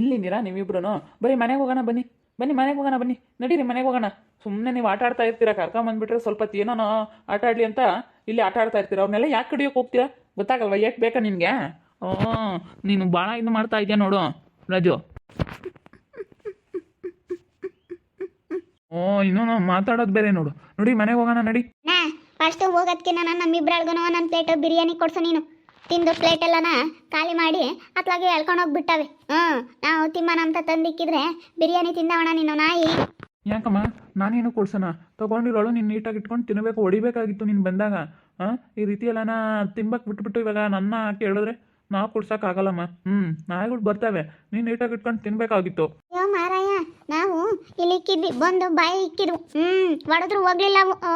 ಇಲ್ಲಿದ್ದೀರಾ ನೀವಿಬ್ರು ಬರೀ ಮನೆಗೆ ಹೋಗೋಣ ಬನ್ನಿ. ಬನ್ನಿ, ಮನೆಗೆ ಹೋಗೋಣ ಬನ್ನಿ. ನಡೀರಿ, ಮನೆಗೆ ಹೋಗೋಣ. ಸುಮ್ಮನೆ ನೀವು ಆಟ ಆಡ್ತಾ ಇರ್ತೀರಾ ಕರ್ಕೊಂಬಂದ್ಬಿಟ್ರೆ ಸ್ವಲ್ಪ ಏನೋ ಆಟ ಆಡಲಿ ಅಂತ ಇಲ್ಲಿ ಆಟ ಆಡ್ತಾ ಇರ್ತೀರ? ಅವ್ರನ್ನೆಲ್ಲ ಯಾಕೆ ಕಡಿಯೋಕೆ ಹೋಗ್ತೀರಾ? ಗೊತ್ತಾಗಲ್ವಾ ಯಾಕೆ ಬೇಕಾ ನಿನಗೆ? ಓ, ನೀನು ಭಾಳ ಇದು ಮಾಡ್ತಾ ಇದೆಯಾ ನೋಡು, ರಾಜು. ಓ ಇನ್ನೂ ಮಾತಾಡೋದು ಬೇರೆ ನೋಡು. ನೋಡಿ, ಮನೆಗೆ ಹೋಗೋಣ, ನಡಿ. ಫಸ್ಟ್ ಹೋಗೋದಕ್ಕೆ ನಾನು ನಮ್ಮಿಬ್ರಳ್ಗೂ ನನ್ನ ಪ್ಲೇಟ್ ಬಿರಿಯಾನಿ ಕೊಡ್ಸು ನೀನು. ತಿಂದು ಪ್ಲೇಟ್ ಎಲ್ಲನ ಖಾಲಿ ಮಾಡಿ ಅತ್ಲಾಗೆ ಎಳ್ಕೊಂಡು ಹೋಗ್ಬಿಟ್ಟವೆ. ಹ್ಞೂ ನಾವು ತಿಮ್ಮನ ಅಂತ ತಂದಿಕ್ಕಿದ್ರೆ ಬಿರಿಯಾನಿ ತಿಂದವಣ ನೀನು ನಾಯಿ. ಯಾಕಮ್ಮ? ನಾನೇನು ಕೊಡ್ಸೋಣ? ತೊಗೊಂಡಿರೋಳು ನೀನು ನೀಟಾಗಿ ಇಟ್ಕೊಂಡು ತಿನ್ನಬೇಕು ಹೊಡಿಬೇಕಾಗಿತ್ತು ನೀನು ಬಂದಾಗ. ಹಾಂ ಈ ರೀತಿ ಎಲ್ಲನ ತಿಂಬಕ್ ಬಿಟ್ಬಿಟ್ಟು ಇವಾಗ ನನ್ನ ಕೇಳಿದ್ರೆ ನಾವು ಕೊಡ್ಸೋಕ್ಕಾಗಲ್ಲಮ್ಮ. ಹ್ಞೂ ನಾಯಿಗಳು ಬರ್ತವೆ. ನೀನು ನೀಟಾಗಿ ಇಟ್ಕೊಂಡು ತಿನ್ನಬೇಕಾಗಿತ್ತು ಅಯ್ಯೋ ಮಾರಾಯ ನಾವು ಇಲ್ಲಿ ಇಕ್ಕಿದ್ವಿ ಬಂದು ಬಾಯಿ ಇಕ್ಕಿದ್ವು. ಹ್ಞೂ ಹೊಡೆದ್ರು ಹೋಗ್ಲಿಲ್ಲ ಅವು. ಓ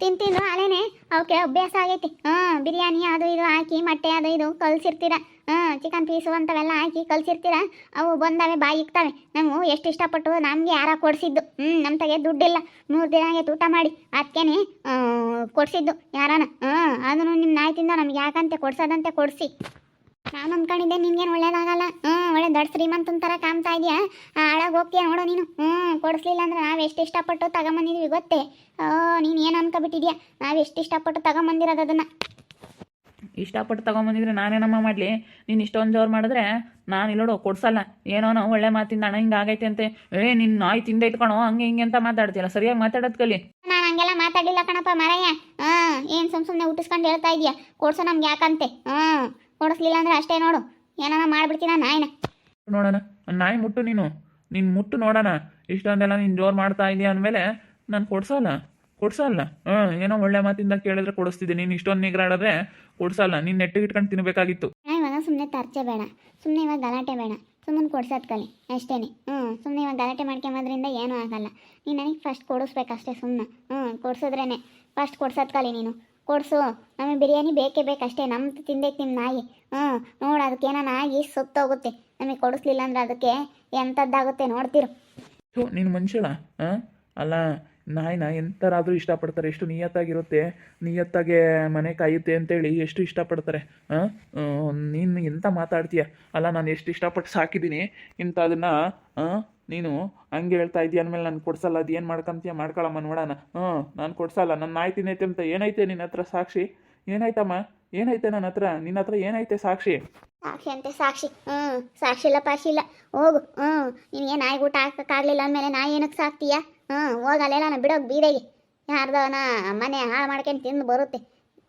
ತಿಂತಿದ್ರು ತಿಂದು ಅಲೇನೆ ಅವಕ್ಕೆ ಅಭ್ಯಾಸ ಆಗೈತಿ. ಹ್ಞೂ ಬಿರಿಯಾನಿ ಅದು ಇದು ಹಾಕಿ, ಮೊಟ್ಟೆ ಅದು ಇದು ಕಲಸಿರ್ತೀರ. ಹ್ಞೂ ಚಿಕನ್ ಪೀಸು ಅಂತವೆಲ್ಲ ಹಾಕಿ ಕಲಸಿರ್ತೀರ. ಅವು ಬಂದವೆ, ಬಾಯಿ ಇಕ್ತವೆ. ನಾವು ಎಷ್ಟು ಇಷ್ಟಪಟ್ಟು ನಮಗೆ ಯಾರ ಕೊಡಿಸಿದ್ದು. ಹ್ಞೂ ನಮ್ಮ ತಗೆ ದುಡ್ಡಿಲ್ಲ. ಮೂರು ದಿನ ಹಾಗೆ ಊಟ ಮಾಡಿ ಅದಕ್ಕೇನೆ ಕೊಡಿಸಿದ್ದು ಯಾರನ. ಹ್ಞೂ ಅದನ್ನು ನಿಮ್ಮ ನಾಯ್ತಿಂದ ನಮ್ಗೆ ಯಾಕಂತೆ ಕೊಡ್ಸೋದಂತೆ ಕೊಡಿಸಿ. ನಾನು ಅನ್ಕೊಂಡಿದ್ದೆ ನಿನ್ಗೇನು ಒಳ್ಳೇದಾಗಲ್ಲ? ಹ್ಞೂ ಒಳ್ಳೆ ದೊಡ್ಡ ಶ್ರೀಮಂತನ ಥರ ಕಾಣ್ತಾ ಇದೆಯಾ? ಹಾಳಾಗಿ ಹೋಗ್ತೀಯ ನೋಡು ನೀನು. ಹ್ಞೂ ಕೊಡಿಸ್ಲಿಲ್ಲ ಅಂದ್ರೆ ನಾವು ಎಷ್ಟು ಇಷ್ಟಪಟ್ಟು ತಗೊಂಬಂದಿದ್ವಿ ಗೊತ್ತೇ? ಓ ನೀನು ಏನು ಅನ್ಕೊಬಿಟ್ಟಿದ್ಯಾ? ನಾವು ಎಷ್ಟು ಇಷ್ಟಪಟ್ಟು ತಗೊಂಬಂದಿರೋದು ಅದನ್ನು? ಇಷ್ಟಪಟ್ಟು ತೊಗೊಂಬಂದಿದ್ರೆ ನಾನೇನಮ್ಮ ಮಾಡಲಿ? ನೀನು ಇಷ್ಟೊಂದು ಜೋರು ಮಾಡಿದ್ರೆ ನಾನು ಇಲ್ಲೋಡು ಕೊಡ್ಸಲ್ಲ. ಏನೋನೋ ಒಳ್ಳೆ ಮಾತಿಂದ ಅಣ್ಣ ಹಿಂಗೆ ಆಗೈತೆ ಅಂತೆ. ಏ ನಿನ್ನ ನಾಯಿ ತಿಂದೆ ಇಟ್ಕೊಳೋ ಹಂಗೆ ಹಿಂಗೆ ಅಂತ ಮಾತಾಡ್ತಿಲ್ಲ ಸರಿಯಾಗಿ ಮಾತಾಡೋದು ಕಲಿ. ನಾನು ಹಂಗೆಲ್ಲ ಮಾತಾಡಿಲ್ಲ ಕಣಪ್ಪ ಮರಯ್ಯ. ಹಾಂ ಏನು ಸುಮ್ಮ ಸುಮ್ಮನೆ ಹುಟ್ಟಿಸ್ಕೊಂಡು ಹೇಳ್ತಾ ಇದೆಯಾ? ಕೊಡ್ಸೋ ನಮ್ಗೆ ಯಾಕಂತೆ? ಹ್ಞೂ ಕೊಡಿಸ್ಲಿಲ್ಲ ಅಂದ್ರೆ ಅಷ್ಟೇ ನೋಡು. ಏನಾನ ಮಾಡ್ಬಿಡ್ತೀನ ನಾಯಿನ? ನೋಡೋಣ ನಾಯಿ ಮುಟ್ಟು ನೀನು. ನೀನು ಮುಟ್ಟು ನೋಡೋಣ. ಇಷ್ಟೊಂದೆಲ್ಲ ನೀನು ಜೋರು ಮಾಡ್ತಾ ಇದೀಯ ಅಂದಮೇಲೆ ನಾನು ಕೊಡ್ಸಲ್ಲ. ಕೊಡ್ಸಲ್ಲ. ಹಾಂ ಏನೋ ಒಳ್ಳೆ ಮಾತಿಂದ ಕೇಳಿದ್ರೆ ಕೊಡಿಸ್ತಿದ್ದೆ ನೀನು ಇಷ್ಟೊಂದು ನಿಗ್ರಾಡಿದ್ರೆ ಕೊಡ್ಸಲ್ಲ. ನೀನು ನೆಟ್ಟಿಗೆ ಇಟ್ಕೊಂಡು ತಿನ್ನಬೇಕಾಗಿತ್ತು ಇವಾಗ ಸುಮ್ಮನೆ ತರ್ಚೆ ಬೇಡ. ಸುಮ್ಮನೆ ಇವಾಗ ಗಲಾಟೆ ಬೇಡ. ಸುಮ್ಮನೆ ಕೊಡ್ಸೋದು ಕಲಿ. ಅಷ್ಟೇನೆ. ಹ್ಞೂ ಸುಮ್ಮನೆ ಇವಾಗ ಗಲಾಟೆ ಮಾಡ್ಕೊಂಬೋದ್ರಿಂದ ಏನೂ ಆಗಲ್ಲ. ನೀನು ನನಗೆ ಫಸ್ಟ್ ಕೊಡಿಸ್ಬೇಕಷ್ಟೇ ಸುಮ್ಮನೆ ಹ್ಞೂ ಕೊಡ್ಸಿದ್ರೇ ಫಸ್ಟ್ ಕೊಡ್ಸೋದು ಕಲಿ ನೀನು. ಕೊಡಿಸು. ನಮಗೆ ಬಿರಿಯಾನಿ ಬೇಕೇ ಬೇಕಷ್ಟೇ ನಮ್ದು ತಿಂದೈತೆ ನಿಮ್ಮ ನಾಯಿ. ಹ್ಞೂ ನೋಡು ಅದಕ್ಕೆ ಏನೋ ನಾಯಿ ಸುತ್ತೋಗುತ್ತೆ. ನಮಗೆ ಕೊಡಿಸ್ಲಿಲ್ಲ ಅಂದ್ರೆ ಅದಕ್ಕೆ ಎಂಥದ್ದಾಗುತ್ತೆ ನೋಡ್ತಿರು. ನೀನು ಮನುಷ್ಯಳ ಹಾಂ? ಅಲ್ಲ ನಾಯಿನ ಎಂಥರಾದರೂ ಇಷ್ಟಪಡ್ತಾರೆ. ಎಷ್ಟು ನಿಯತ್ತಾಗಿರುತ್ತೆ, ನಿಯತ್ತಾಗೆ ಮನೆ ಕಾಯುತ್ತೆ ಅಂತೇಳಿ ಎಷ್ಟು ಇಷ್ಟಪಡ್ತಾರೆ. ನೀನು ಎಂತ ಮಾತಾಡ್ತೀಯ? ಅಲ್ಲ, ನಾನು ಎಷ್ಟು ಇಷ್ಟಪಟ್ಟು ಸಾಕಿದ್ದೀನಿ. ಇಂಥ ಅದನ್ನು ನೀನು ಹಂಗೆ ಹೇಳ್ತಾ ಇದೀಯ ಅಂದಮೇಲೆ ನಾನು ಕೊಡ್ಸಲ್ಲ, ಅದು ಏನು ಮಾಡ್ಕೊಂತೀಯ? ಮಾಡ್ಕೊಳಮ್ಮ ನೋಡೋಣ ಹ್ಞೂ ನಾನು ಕೊಡ್ಸಲ್ಲ ನನ್ನ ನಾಯಿ ತಿನ್ನೈತೆ ಅಂತ ಏನೈತೆ ನಿನ್ನ ಹತ್ರ ಸಾಕ್ಷಿ? ಏನಾಯ್ತಮ್ಮ? ಏನೈತೆ ನನ್ನ ಹತ್ರ? ನಿನ್ನ ಹತ್ರ ಏನೈತೆ ಸಾಕ್ಷಿ? ಸಾಕ್ಷಿ ಅಂತೆ, ಸಾಕ್ಷಿ. ಹ್ಞೂ ಸಾಕ್ಷಿ ಇಲ್ಲ, ಪಾಕ್ಷಿ ಇಲ್ಲ. ಹೋಗು. ಹ್ಞೂ ನಿನಗೆ ನಾಯಿ ಊಟ ಅಂದಮೇಲೆ ನಾಯಿ ಏನಕ್ಕೆ ಸಾಕ್ತೀಯ? ಹ್ಞೂ ಹೋಗಲ್ಲೆಲ್ಲ ನಾನು ಬಿಡೋಗಿ ಬೀದೆಗೆ. ಯಾರ್ದವನ ಮನೆ ಹಾಳು ಮಾಡ್ಕೊಂಡು ತಿಂದು ಬರುತ್ತೆ.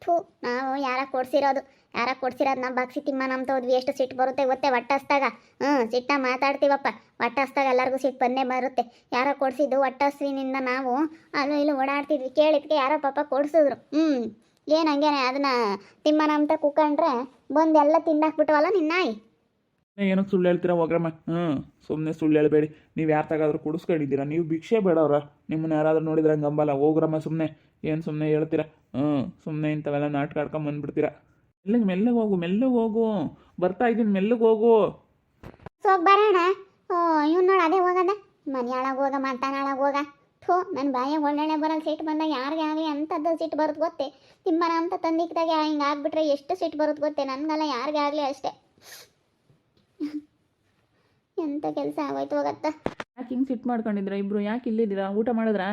ಥೂ, ನಾವು ಯಾರ ಕೊಡ್ಸಿರೋದು? ಯಾರ ಕೊಡ್ಸಿರೋದು ನಾವು ಬಾಕ್ಸಿ ತಿಮ್ಮ ನಮ್ಮ ತೋದ್ವಿ. ಎಷ್ಟು ಸಿಟ್ಟು ಬರುತ್ತೆ ಗೊತ್ತೇ ಒಟ್ಟಸ್ದಾಗ ಹ್ಞೂ ಸಿಟ್ಟ ಮಾತಾಡ್ತೀವಪ್ಪ. ಒಟ್ಟಸ್ದಾಗ ಎಲ್ಲರಿಗೂ ಸಿಟ್ಟು ಬಂದೇ ಬರುತ್ತೆ. ಯಾರೋ ಕೊಡ್ಸಿದ್ದು ಒಟ್ಟಸ್ವಿನಿಂದ ನಾವು ಅಲ್ಲೂ ಇಲ್ಲೂ ಓಡಾಡ್ತಿದ್ವಿ. ಕೇಳಿದ್ಕೆ ಯಾರೋ ಪಾಪ ಕೊಡ್ಸಿದ್ರು. ಹ್ಞೂ ಏನು ಹಂಗೇನೆ? ಅದನ್ನ ತಿಮ್ಮನ ಅಂತ ಕೂಕೊಂಡ್ರೆ ಬಂದು ಎಲ್ಲ ತಿಂದಾಕ್ಬಿಟ್ಟವಲ್ಲ ನಿನ್ನ ನಾಯಿ ಏನಕ್ಕೆ ಸುಳ್ಳು ಹೇಳ್ತೀರಾ ಹೋಗ್ರಮ್ಮ? ಹ್ಞೂ ಸುಮ್ಮನೆ ಸುಳ್ಳು ಹೇಳಬೇಡಿ. ನೀವು ಯಾರು ತಗಾದ್ರೂ ಕುಡಿಸ್ಕೊಂಡಿದ್ದೀರಾ? ನೀವು ಭಿಕ್ಷೆ ಬೇಡವ್ರ. ನಿಮ್ಮನ್ನ ಯಾರಾದರೂ ನೋಡಿದ್ರೆ ಹಂಗೆ ಅಂಬಲ್ಲ. ಹೋಗ್ರಮ್ಮ ಸುಮ್ಮನೆ ಏನು ಸುಮ್ಮನೆ ಹೇಳ್ತೀರಾ? ಹ್ಞೂ ಸುಮ್ಮನೆ ಇಂಥವೆಲ್ಲ ನಾಟಕ ಆಡ್ಕೊಂಡು ಬಂದ್ಬಿಡ್ತೀರಾ. ಮೆಲ್ಲಗೆ ಮೆಲ್ಲಗೆ ಹೋಗು ಮೆಲ್ಲಗೆ ಹೋಗು. ಬರ್ತಾ ಇದ್ದೀನಿ, ಮೆಲ್ಲಗೆ ಹೋಗು. ಬರೋಣ. ಓ, ಇವ್ನು ನೋಡಿ ಅದೇ ಹೋಗದ. ಮನೆ ಹಾಳಾಗ ಹೋಗ ಮತ್ತಾನ ಹಾಳಾಗ ಹೋಗ. ಥೂ ನನ್ನ ಬಾಯ ಒಳ್ಳೆಣೆ ಬರಲ್ಲ ಸಿಟ್ಟು ಬಂದಾಗ ಯಾರಿಗೆ ಆಗಲಿ ಅಂಥದ್ದು ಸಿಟ್ಟು ಬರುತ್ತೆ ಗೊತ್ತೇ. ತಿಮ್ಮನ ಅಂತ ತಂದಿಕ್ದಾಗ ಹಿಂಗೆ ಆಗಿಬಿಟ್ರೆ ಎಷ್ಟು ಸಿಟ್ಟು ಬರುತ್ತೆ ಗೊತ್ತೇ. ನನಗಲ್ಲ ಯಾರಿಗೆ ಆಗಲಿ ಅಷ್ಟೇ. ಎಂಥ ಕೆಲಸ ಆಗೋಯ್ತು ಹೋಗತ್ತ. ಯಾಕೆ ಹಿಂಗೆ ಸಿಟ್ಟು ಮಾಡ್ಕೊಂಡಿದ್ದೀರಾ ಇಬ್ರು? ಯಾಕೆ ಇಲ್ಲಿದ್ದೀರಾ? ಊಟ ಮಾಡಿದ್ರಾ?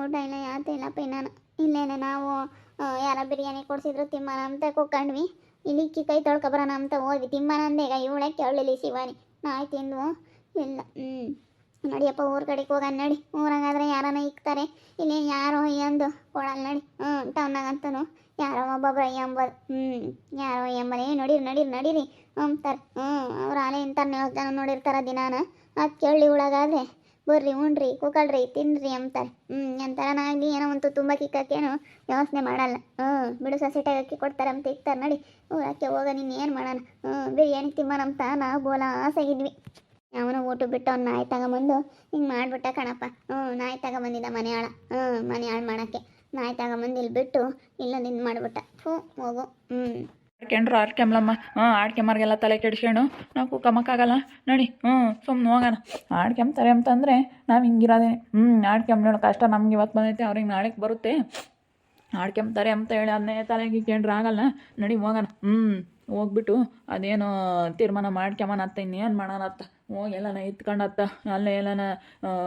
ಊಟ ಇಲ್ಲ ಯಾತೆ ಇಲ್ಲಪ್ಪ ನಾನು ಇಲ್ಲೇನೆ. ನಾವು ಯಾರ ಬಿರಿಯಾನಿ ಕೊಡ್ಸಿದ್ರು ತಿಮ್ಮನ ಅಂತ ಕೂತ್ಕೊಂಡ್ವಿ. ಇಲ್ಲಿ ಇಕ್ಕಿ ಕೈ ತೊಳ್ಕೊಬರೋಣ ಅಂತ ಹೋದ್ವಿ. ತಿಮ್ಮನ ಅಂದೇಗ ಇವಳೆ ಕೇಳಲಿ ಶಿವಾನಿ. ನಾಯಿ ತಿಂದ್ವು. ಇಲ್ಲ ಹ್ಞೂ ನಡಿಯಪ್ಪ, ಊರ ಕಡೆಗೆ ಹೋಗೋಣ ನಡಿ. ಊರಾಗಾದ್ರೆ ಯಾರನ ಇಕ್ತಾರೆ. ಇಲ್ಲಿ ಯಾರೋ ಎಂದು ಕೊಡಲ್ಲ ನಡಿ. ಹ್ಞೂ ಟೌನಾಗಂತೂ ಯಾರೋ ಒಬ್ಬೊಬ್ರು ಎಂಬದು ಹ್ಞೂ ಯಾರೋ ಎಂಬರು ಏ, ನಡೀರಿ ನಡೀರಿ ನಡೀರಿ. ಅಂತಾರೆ ಹ್ಞೂ ಅವ್ರು ಆಲೆ ಇಂತಾರೆ ಜನ ನೋಡಿರ್ತಾರ ದಿನಾನ. ಅದು ಕೇಳಿ ಒಳಗಾದ್ರೆ ಬರ್ರಿ, ಉಣ್ರಿ, ಕುಕಳ್ರಿ, ತಿನ್ರಿ ಅಂತಾರೆ ಹ್ಞೂ ಎಂಥರನಾಗಲಿ ಏನೋ ಒಂದು ತುಂಬ ಕಿಕ್ಕಕ್ಕೇನು ಯೋಚನೆ ಮಾಡಲ್ಲ. ಹ್ಞೂ ಬಿಡು ಸೊಸೈಟಿಗೆ ಅಕ್ಕಿ ಕೊಡ್ತಾರೆ ಅಂತ ಇಕ್ತಾರೆ ನಡಿ. ಊರಕ್ಕೆ ಹೋಗ, ನೀನು ಏನು ಮಾಡೋಣ? ಹ್ಞೂ ಬಿರಿಯಾನಿ ತಿಮ್ಮನಂತ ನಾವು ಬೋಲ ಆಸೆಗಿದ್ವಿ. ಅವನು ಊಟ ಬಿಟ್ಟು ಅವ್ನು ನಾಯಿ ತಗೊಂಬಂದು ಹಿಂಗೆ ಮಾಡಿಬಿಟ್ಟ ಕಣಪ್ಪ. ಹ್ಞೂ ನಾಯಿ ತಗೊಂಬಂದಿದ್ದ ಮನೆ ಆಳ ಹ್ಞೂ ಮನೆ ಹಾಳು ಮಾಡೋಕ್ಕೆ. ನಾಯಿ ತಗೊಂಬಂದು ಇಲ್ಲಿ ಬಿಟ್ಟು ಇಲ್ಲೊಂದು ಇದು ಮಾಡಿಬಿಟ್ಟ. ಹ್ಞೂ ಹೋಗು. ಹ್ಞೂ ಆಡ್ಕೊಂಡ್ರು, ಆಡ್ಕೊಂಬ್ಲಮ್ಮ. ಹ್ಞೂ ಆಡ್ಕೊಂಬರ್ಗೆಲ್ಲ ತಲೆ ಕೆಡ್ಸ್ಕೊಂಡು ನಾವು ಕುಕ್ಕಮ್ಮಕ್ಕಾಗಲ್ಲ ನೋಡಿ. ಹ್ಞೂ ಸುಮ್ಮನೆ ಹೋಗೋಣ. ಆಡ್ಕೊಂಬ್ತಾರೆ ಅಂತಂದರೆ ನಾವು ಹಿಂಗಿರೋದೇನೆ. ಹ್ಞೂ ಆಡ್ಕೊಂಬ್ಲೇಳು ಕಷ್ಟ ನಮ್ಗೆ ಇವತ್ತು ಬಂದೈತೆ, ಅವ್ರಿಗೆ ನಾಳೆಗೆ ಬರುತ್ತೆ. ಆಡ್ಕೊಂಬ್ತಾರೆ ಅಂತ ಹೇಳಿ ಅದನ್ನೇ ತಲೆಗೆ ಇಟ್ಕೊಂಡ್ರೆ ಆಗಲ್ಲ. ನಡಿ, ಹೋಗೋಣ. ಹ್ಞೂ ಹೋಗ್ಬಿಟ್ಟು ಅದೇನೋ ತೀರ್ಮಾನ ಮಾಡ್ಕೊಂಬನತ್ತ ಇನ್ನೇನು ಮಾಡೋಣತ್ತ ಹೋಗಿ ಎಲ್ಲನ ಇತ್ಕೊಂಡತ್ತ, ಅಲ್ಲೇ ಎಲ್ಲನ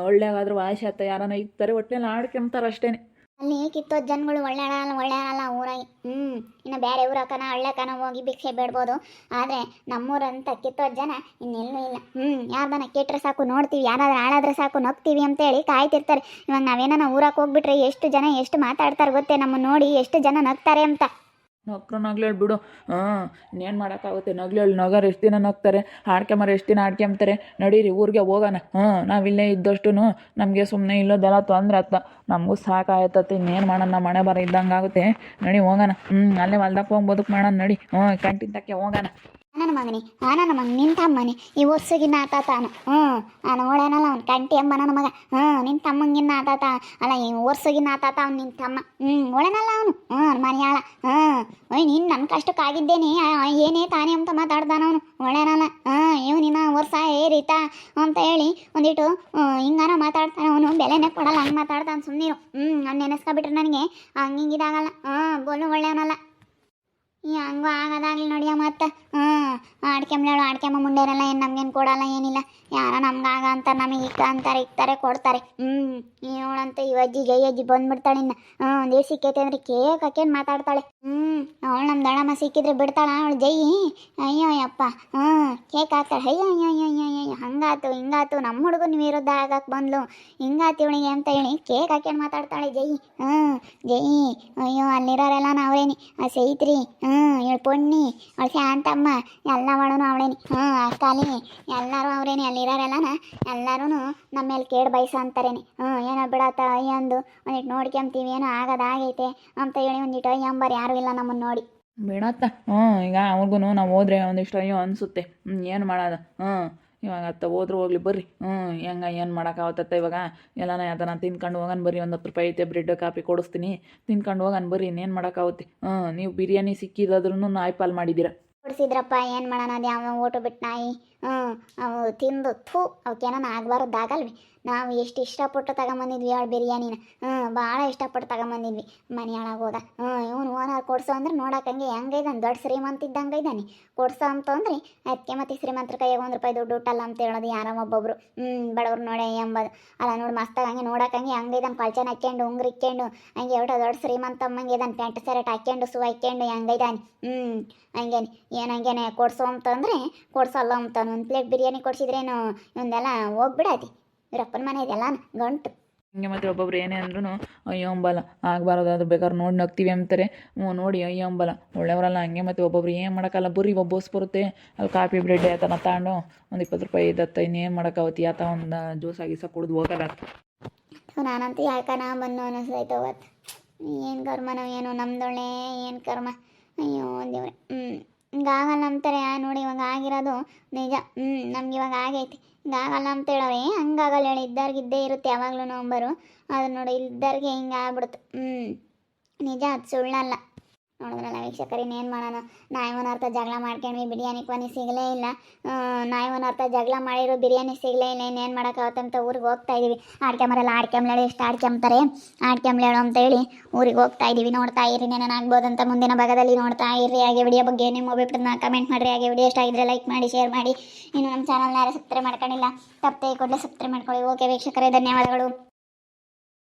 ಒಳ್ಳೆಗಾದ್ರೂ ವಾಸಿ ಆತ ಯಾರನ ಇಕ್ತಾರೆ ಒಟ್ಟಿನಲ್ಲಿ ಆಡ್ಕೊಂತಾರೆ ಅಷ್ಟೇ ಅಲ್ಲಿ ಕಿತ್ತೋ ಜನಗಳು ಒಳ್ಳೆ ಅಲ್ಲ ಒಳ್ಳೆ ಅಲ್ಲ ಊರಾಗಿ ಹ್ಞೂ ಇನ್ನು ಬೇರೆ ಊರಕನ ಹಳ್ಳೆಕನ ಹೋಗಿ ಭಿಕ್ಷೆ ಬೇಡ್ಬೋದು. ಆದರೆ ನಮ್ಮೂರಂತ ಕಿತ್ತೋ ಜನ ಇನ್ನೆಲ್ಲೂ ಇಲ್ಲ. ಹ್ಞೂ ಯಾರ್ದನ ಕೆಟ್ಟರೆ ಸಾಕು, ನೋಡ್ತೀವಿ. ಯಾರಾದ್ರೂ ಹಾಳಾದ್ರೆ ಸಾಕು, ನಗ್ತೀವಿ ಅಂತೇಳಿ ಕಾಯ್ತಿರ್ತಾರೆ. ಇವಾಗ ನಾವೇನ ಊರಕ್ಕೆ ಹೋಗ್ಬಿಟ್ರೆ ಎಷ್ಟು ಜನ ಎಷ್ಟು ಮಾತಾಡ್ತಾರೆ ಗೊತ್ತೇ? ನಮ್ಮನ್ನು ನೋಡಿ ಎಷ್ಟು ಜನ ನಗ್ತಾರೆ ಅಂತ. ನಗ್ಲೇಳು ಬಿಡು. ಹಾಂ ಇನ್ನೇನು ಮಾಡೋಕ್ಕಾಗುತ್ತೆ? ನಗ್ಲೇಳು ನಗರು ಎಷ್ಟು ದಿನ ನಗ್ತಾರೆ? ಆಡ್ಕೊಂಬರು ಎಷ್ಟು ದಿನ ಹಾಡ್ಕೊಂಬ್ತಾರೆ ನಡೀರಿ, ಊರಿಗೆ ಹೋಗೋಣ. ಹಾಂ ಇಲ್ಲೇ ಇದ್ದಷ್ಟು ನಮಗೆ ಸುಮ್ಮನೆ ಇಲ್ಲೋದೆಲ್ಲ ತೊಂದರೆ ಆಯ್ತ. ನಮಗೂ ಸಾಕಾಯ್ತತಿ, ಇನ್ನೇನು ಮಾಡೋಣ? ಮಳೆ ಬರ ಇದ್ದಂಗೆ ಆಗುತ್ತೆ ನಡಿ, ಹೋಗೋಣ. ಹ್ಞೂ, ಅಲ್ಲೇ ಹೊಲ್ದಕ್ಕೆ ಹೋಗಿ ಬದುಕು ಮಾಡೋಣ. ನಡಿ. ಹ್ಞೂ ಕಂಟಿದ್ದಕ್ಕೆ ತಕ್ಕೆ ಹೋಗೋಣ. ನನ್ನ ಮಗನಿ ಆ ನನ್ನ ಮಗ ನಿನ್ನ ತಮ್ಮನಿ ಈ ವರ್ಷಗಿನ್ನ ಆತಾತಾನು ಹ್ಞೂ ನಾನು ಓಡೇನಲ್ಲ ಅವ್ನು ಕಂಟಿ ಅಮ್ಮ ನನ್ನ ಮಗ. ಹ್ಞೂ ನಿನ್ನ ತಮ್ಮಂಗಿನ್ನ ಆತಾತ ಅಲ್ಲ, ಈ ವರ್ಷಗಿನ್ನ ಆತಾತ ಅವ್ನು ನಿನ್ನ ತಮ್ಮ ಹ್ಞೂ, ಒಳ್ಳೆನಲ್ಲ ಅವನು. ಹ್ಞೂ ಮನೆಯಾಳ. ಹ್ಞೂ, ಓಯ್, ನೀನು ನನ್ನ ಕಷ್ಟಕ್ಕಾಗಿದ್ದೇನೆ ಏನೇ ತಾನೇ ಅಂತ ಮಾತಾಡ್ದಾನ ಅವನು. ಒಳ್ಳೆನಲ್ಲ. ಹ್ಞೂ ನಿನ್ನ ವರ್ಷ ಏರಿತಾ ಅಂತ ಹೇಳಿ ಒಂದಿಟ್ಟು ಹಿಂಗಾನ ಮಾತಾಡ್ತಾನೆ ಅವನು. ಬೆಲೆನೇ ಕೊಡಲ್ಲ, ಹಂಗೆ ಮಾತಾಡ್ತಾನೆ ಸುಮ್ಮನಿರು ಹ್ಞೂ, ಅವ್ನು ನೆನೆಸ್ಕೊಬಿಟ್ರೆ ನನಗೆ ಹಂಗೆ ಹಿಂಗಿದಾಗಲ್ಲ ಹಾಂ ಬೋಲು ಒಳ್ಳೆಯವನಲ್ಲ ಈ ಹಂಗೂ ಆಗೋದಾಗ್ಲಿ ನೋಡಿಯ ಮತ್ತೆ ಹ್ಞೂ ಆಡ್ಕೆಂಬ್ಲೇಳು ಆಡ್ಕೆಂಬ ಮುಂಡೇರಲ್ಲ ಏನು ನಮ್ಗೇನು ಕೊಡಲ್ಲ, ಏನಿಲ್ಲ. ಯಾರೋ ನಮ್ಗೆ ಆಗ ಅಂತ ನಮಗೆ ಇಕ್ಕ ಅಂತಾರೆ ಇಕ್ತಾರೆ ಕೊಡ್ತಾರೆ. ಹ್ಞೂ ಈ ಅಜ್ಜಿ, ಜೈ ಅಜ್ಜಿ ಬಂದ್ಬಿಡ್ತಾಳೆ ಇನ್ನು. ಹ್ಞೂ ಒಂದು ಸಿಕ್ಕೈತೆ ಅಂದ್ರೆ ಕೇಕ್ ಹಾಕೇನು ಮಾತಾಡ್ತಾಳೆ. ಹ್ಞೂ ಅವಳು ನಮ್ಮ ದಳಮ್ಮ ಸಿಕ್ಕಿದ್ರೆ ಬಿಡ್ತಾಳ, ಅವಳು ಜೈ. ಅಯ್ಯೋ, ಯಪ್ಪ. ಹ್ಞೂ ಕೇಕ್ ಹಾಕ್ತಾಳೆ. ಅಯ್ಯೋ ಅಯ್ಯೋ ಅಯ್ಯೋ ಅಯ್ಯೋ ಅಯ್ಯೋ ಹಂಗಾತು, ಹಿಂಗಾತು. ನಮ್ಮ ಹುಡುಗನ ವಿರುದ್ಧ ಆಗಕ್ಕೆ ಬಂದ್ಲು. ಹಿಂಗಾತು ಇವಳಿಗೆ ಅಂತ ಹೇಳಿ ಕೇಕ್ ಹಾಕೇನು ಮಾತಾಡ್ತಾಳೆ ಜೈ. ಹ್ಞೂ ಜೈ. ಅಯ್ಯೋ, ಅಲ್ಲಿರೋರೆಲ್ಲ ನಾವೇನಿ ಆ ಸೈತ್ರಿ ಹ್ಞೂ ಪೊಣ್ಣಿ ಅವಳು ಶಾಂತಮ್ಮ ಎಲ್ಲ ಮಾಡೋನು ಅವಳೇನಿ. ಹ್ಞೂ ಅಕ್ಕಾಲಿ ಎಲ್ಲರೂ ಅವ್ರೇನಿ ಅಲ್ಲಿರೋರೆಲ್ಲನ ಎಲ್ಲರೂ ನಮ್ಮ ಮೇಲೆ ಕೇಳಿ ಬಯಸ ಅಂತಾರೇನಿ. ಹ್ಞೂ ಏನೋ ಬಿಡತ್ತ ಅಯ್ಯಂದು ಒಂದಿಟ್ಟು ನೋಡ್ಕೊಂತೀವಿ, ಏನೋ ಆಗೋದಾಗೈತೆ ಅಂತ ಹೇಳಿ ಒಂದಿಟ್ಟು ಅಯ್ಯ ಯಾರು ಯಾರೂ ಇಲ್ಲ ನಮ್ಮನ್ನು ನೋಡಿ. ಬಿಡತ್ತ ಹ್ಞೂ ಈಗ ಅವ್ರಿಗೂ ನಾವು ಹೋದ್ರೆ ಒಂದಿಷ್ಟು, ಅಯ್ಯೋ ಅನಿಸುತ್ತೆ. ಹ್ಞೂ ಏನು ಮಾಡೋದು? ಹ್ಞೂ ಇವಾಗ ಅತ್ತ ಹೋದ್ರು ಹೋಗ್ಲಿ, ಬರ್ರಿ. ಹ್ಞೂ ಹೆಂಗ, ಏನು ಮಾಡೋಕ್ಕಾಗತ್ತ ಇವಾಗ? ಎಲ್ಲನ ಯಾತನ ತಿನ್ಕೊಂಡು ಹೋಗನ್ ಬರ್ರಿ, ಒಂದು ಹತ್ತು ರೂಪಾಯಿ ಐತೆ, ಬ್ರೆಡ್, ಕಾಫಿ ಕೊಡಿಸ್ತೀನಿ. ತಿನ್ಕೊಂಡು ಹೋಗೋಣ ಬರ್ರಿ, ಇನ್ನೇನು ಮಾಡೋಕ್ಕಾಗುತ್ತೆ ಹ್ಞೂ ನೀವು ಬಿರಿಯಾನಿ ಸಿಕ್ಕಿದಾದ್ರೂ ನಾಯಿ ಪಾಲ್ ಮಾಡಿದ್ದೀರ ಕೊಡಿಸಿದ್ರಪ್ಪ, ಏನು ಮಾಡೋಣ, ಅದು ಯಾವ ಓಟು ಬಿಟ್ಟು ನಾಯಿ. ಹ್ಞೂ ಅವು ತಿಂದು, ಥೂ ಅವಕ್ಕೇನ ಆಗಬಾರ್ದಾಗಲ್ವಿ ನಾವು ಎಷ್ಟು ಇಷ್ಟಪಟ್ಟು ತಗೊಂಬಂದಿದ್ವಿ ಅವಳು ಬಿರಿಯಾನಿನ. ಹ್ಞೂ ಭಾಳ ಇಷ್ಟಪಟ್ಟು ತಗೊಂಬಂದಿದ್ವಿ. ಮನೆಯೊಳಗೆ ಹೋದ. ಹ್ಞೂ ಇವನು ಓನರ್ ಕೊಡ್ಸೋ ಅಂದ್ರೆ ನೋಡೋಕ್ಕಂಗೆ ಹೆಂಗೆ ಇದ್ದಾನೆ ದೊಡ್ಡ ಶ್ರೀಮಂತ ಇದ್ದಂಗೆ ಇದ್ದಾನೆ ಕೊಡ್ಸೋ ಅಂತಂದ್ರೆ ಅದಕ್ಕೆ ಮತ್ತೆ ಶ್ರೀಮಂತರ ಕೈಯಾಗ ಒಂದು ರೂಪಾಯಿ ದುಡ್ಡು ಹುಟ್ಟಲ್ಲ ಅಂತ ಹೇಳೋದು ಯಾರೋ ಒಬ್ಬೊಬ್ರು. ಹ್ಞೂ ಬಡವ್ರು ನೋಡೆ ಎಂಬದು. ಅಲ್ಲ ನೋಡಿ ಮಸ್ತಾಗಿ ಹಂಗೆ ನೋಡೋಕ್ಕಂಗೆ ಹಂಗೆ ಇದ್ದಾನೆ ಕಳ್ಚನ್ ಹಾಕ್ಯಂಡು, ಉಂಗ್ರಿ ಇಕ್ಕೊಂಡು ಹಂಗೆ ಎರಡು ದೊಡ್ಡ ಶ್ರೀಮಂತ ಅಮ್ಮಂಗೆ ಇದ್ದಾನೆ ಪ್ಯಾಂಟ್, ಶರ್ಟ್ ಹಾಕ್ಕೊಂಡು ಸೂ ಹಾಕ್ಕೊಂಡು ಇದ್ದಾನೆ ಹ್ಞೂ ಹಂಗೇನೆ, ಏನು ಹಂಗೇನೆ ಕೊಡ್ಸೋ ಅಂತಂದ್ರೆ ಕೊಡ್ಸಲ್ಲ ಅಂತ. ಒಂದು ಪ್ಲೇಟ್ ಬಿರಿಯಾನಿ ಕೊಡ್ಸಿದ್ರೇನು ಇವನ್ನೆಲ್ಲ ಹೋಗ್ಬಿಡತಿ. ರಪ್ಪನ ಮನೆ ಇದೆಲ್ಲ ಗಂಟು. ಹಿಂಗೆ ಮತ್ತೆ ಒಬ್ಬೊಬ್ರು ಏನೇ ಅಂದ್ರೂ ಅಯ್ಯೋ ಅಂಬಲ ಆಗಬಾರ್ದು ಅದು ಬೇಕಾದ್ರೆ ನೋಡಿ ನಗ್ತೀವಿ ಅಂತಾರೆ. ಹ್ಞೂ ನೋಡಿ ಅಯ್ಯೋ ಅಂಬಲ ಒಳ್ಳೆಯವರಲ್ಲ ಹಂಗೆ ಮತ್ತೆ ಒಬ್ಬೊಬ್ರು ಏನು ಮಾಡೋಕ್ಕಲ್ಲ ಬರ್ರಿ ಒಬ್ಬೋಸ್ ಬರುತ್ತೆ ಅಲ್ಲಿ ಕಾಫಿ ಬ್ರೆಡ್ ಆತನ ತಗೊಂಡು ಒಂದು ಇಪ್ಪತ್ತು ರೂಪಾಯಿ ಇದತ್ತ ಇನ್ನೇನು ಮಾಡೋಕ್ಕಾಗತ್ತೆ ಆತ ಒಂದು ಜ್ಯೂಸ್ ಆಗಿಸ ಕುಡಿದು ಹೋಗಲ್ಲ ನಾನಂತೂ ಯಾಕನ ಬಂದು ಅನ್ನಿಸ್ತೈತೆ ಅವತ್ತು. ಏನು ಕರ್ಮ ನಾವು ಏನು ನಮ್ದೊಳ್ಳೆ ಏನು ಕರ್ಮ. ಅಯ್ಯೋ ದೇವ್ರೆ ಹ್ಞೂ ಹಿಂಗಾಗಲ್ಲ ಅಂತಾರೆ. ನೋಡಿ ಇವಾಗ ಆಗಿರೋದು ನಿಜ. ಹ್ಞೂ ನಮ್ಗೆ ಇವಾಗ ಆಗೈತಿ. ಹಿಂಗಾಗಲ್ಲ ಅಂತ ಹೇಳವೆ. ಹಂಗಾಗಲ್ಲ ಹೇಳಿ. ಇದ್ದವ್ರಿಗೆ ಇದ್ದೇ ಇರುತ್ತೆ ಯಾವಾಗಲೂ ನಂಬರು ಅದು ನೋಡಿ, ಇದ್ದವ್ರಿಗೆ ಹಿಂಗೆ ಆಗ್ಬಿಡ್ತು ಹ್ಞೂ ನಿಜ, ಅದು ಸುಳ್ಳಲ್ಲ. ನೋಡಿದ್ರಲ್ಲ ವೀಕ್ಷಕರು, ಇನ್ನೇನು ಮಾಡೋಣ? ನಾಯಿ ಅರ್ಥ ಜಗಳ ಮಾಡ್ಕೊಂಡ್ವಿ, ಬಿರಿಯಾನಿ ಕೊನೆ ಸಿಗಲೇ ಇಲ್ಲ. ನಾಯಿ ಅರ್ಥ ಜಗಳ ಮಾಡಿರೋ, ಬಿರಿಯಾನಿ ಸಿಗಲೇ ಇಲ್ಲ. ಇನ್ನೇನು ಮಾಡೋಕ್ಕಾಗತ್ತಂತ ಊರಿಗೆ ಹೋಗ್ತಾ ಇದ್ದೀವಿ ಆಡ್ಕೊಂಬರಲ್ಲ ಆಡ್ಕೊಂಬ್ಲೇಳು ಎಷ್ಟು ಆಡ್ಕೊಂಬ್ತಾರೆ ಅಂತ ಹೇಳಿ ಊರಿಗೆ ಹೋಗ್ತಾ ಇದ್ದೀವಿ ನೋಡ್ತಾ ಇರಿ ಆಗ್ಬೋದು ಅಂತ ಮುಂದಿನ ಭಾಗದಲ್ಲಿ ನೋಡ್ತಾ ಇರಿ. ಹಾಗೆ ವಿಡಿಯೋ ಬಗ್ಗೆ ನಿಮ್ಮ ಅಭಿಪ್ರಾಯನ ಕಮೆಂಟ್ ಮಾಡಿರಿ. ಹಾಗೆ ವಿಡಿಯೋ ಇಷ್ಟ ಆಗಿದ್ರೆ ಲೈಕ್ ಮಾಡಿ ಶೇರ್ ಮಾಡಿ. ಇನ್ನು ನಮ್ಮ ಚಾನಲ್ನ ಯಾರು ಸಬ್ಸ್ಕ್ರೈಬ್ ಮಾಡ್ಕೊಂಡಿಲ್ಲ, ತಪ್ಪದೆ ಕೂಡಲೇ ಸಬ್ಸ್ಕ್ರೈಬ್ ಮಾಡ್ಕೊಳ್ಳಿ. ಓಕೆ ವೀಕ್ಷಕರೇ, ಧನ್ಯವಾದಗಳು.